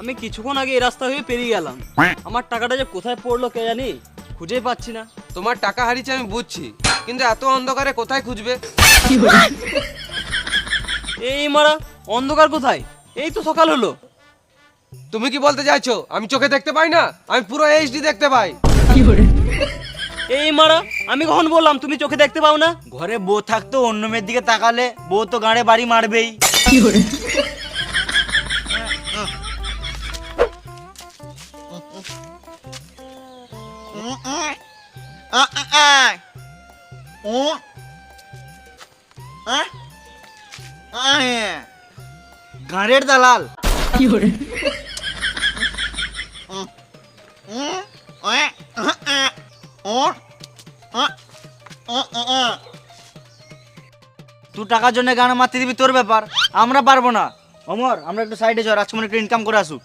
আমি কিছুক্ষণ আগে এই রাস্তা হয়ে পেরিয়ে গেলাম। আমার টাকাটা যে কোথায় পড়ল কে জানি খুঁজেই পাচ্ছি না। তোমার টাকা হারিয়েছে আমি বুঝছি কিন্তু এত অন্ধকারে কোথায় খুঁজবে? এই মারা অন্ধকার কোথায়? এই তো সকাল হলো। তুমি কি বলতে চাইছো? আমি চোখে দেখতে পাই না? আমি পুরো এইচডি দেখতে পাই। এই মারা আমি কখন বললাম তুমি চোখে দেখতে পাও না? ঘরে বউ থাকতো অন্য মেয়ের দিকে তাকালে বউ তো গাঁড়ে বাড়ি মারবেই। গাঁড়ের দালাল। তুই টাকার জন্য গান মারতে দিবি তোর ব্যাপার। আমরা পারব না। অমর আমরা একটু সাইডে যাও রাজকুমার একটু ইনকাম করে আসুক।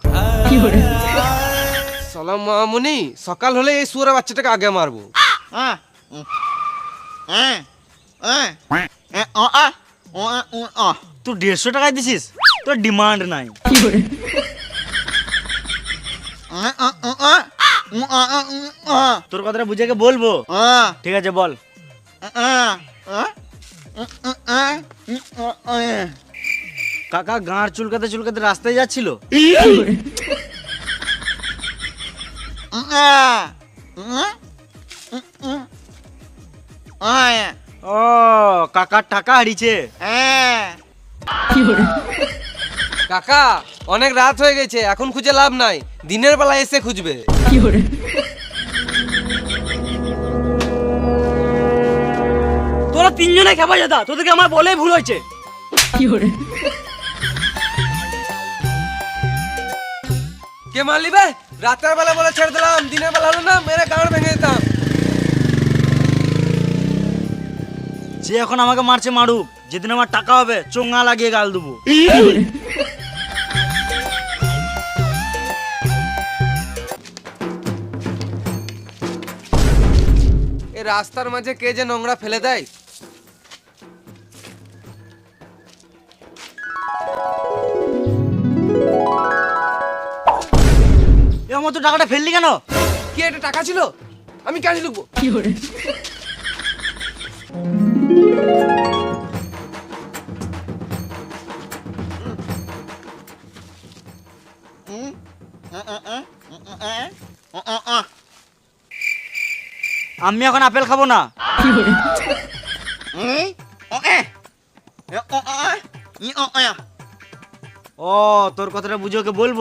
সালাম মামুনি সকাল হলে এই সুয়ারের বাচ্চাটাকে আগে মারবো। তুই দেড়শো টাকায় দিছিস? তোর ডিমান্ড নাই। তোর কথাটা বুঝে কে বলব? ঠিক আছে বল। কাকা গাঁড় চুলকাতে চুলকাতে রাস্তায় যাচ্ছিল? ও কাকার টাকা হারিয়েছে কাকা, অনেক রাত হয়ে গেছে, এখন খুঁজে লাভ নাই। দিনের বেলা এসে খুঁজবে। তোরা তিনজনে খেপা যেতা তোদেরকে আমার বলেই ভুল হয়েছে। কে মারলি বে? রাতের বেলা বলে ছেড়ে দিলাম দিনের বেলা হলো না মেরে গাঁড় ভেঙে দিতাম। যে এখন আমাকে মারছে মারুক যেদিন আমার টাকা হবে চোঙা লাগিয়ে গাল দেবো। এই রাস্তার মাঝে কে যে নোংরা ফেলে দেয়? এ আমার তো টাকাটা ফেললি কেন? কি এটা টাকা ছিল? আমি কেন লিখব আমি এখন আপেল খাব না। ও তোর কথাটা বুঝে ওকে বলব?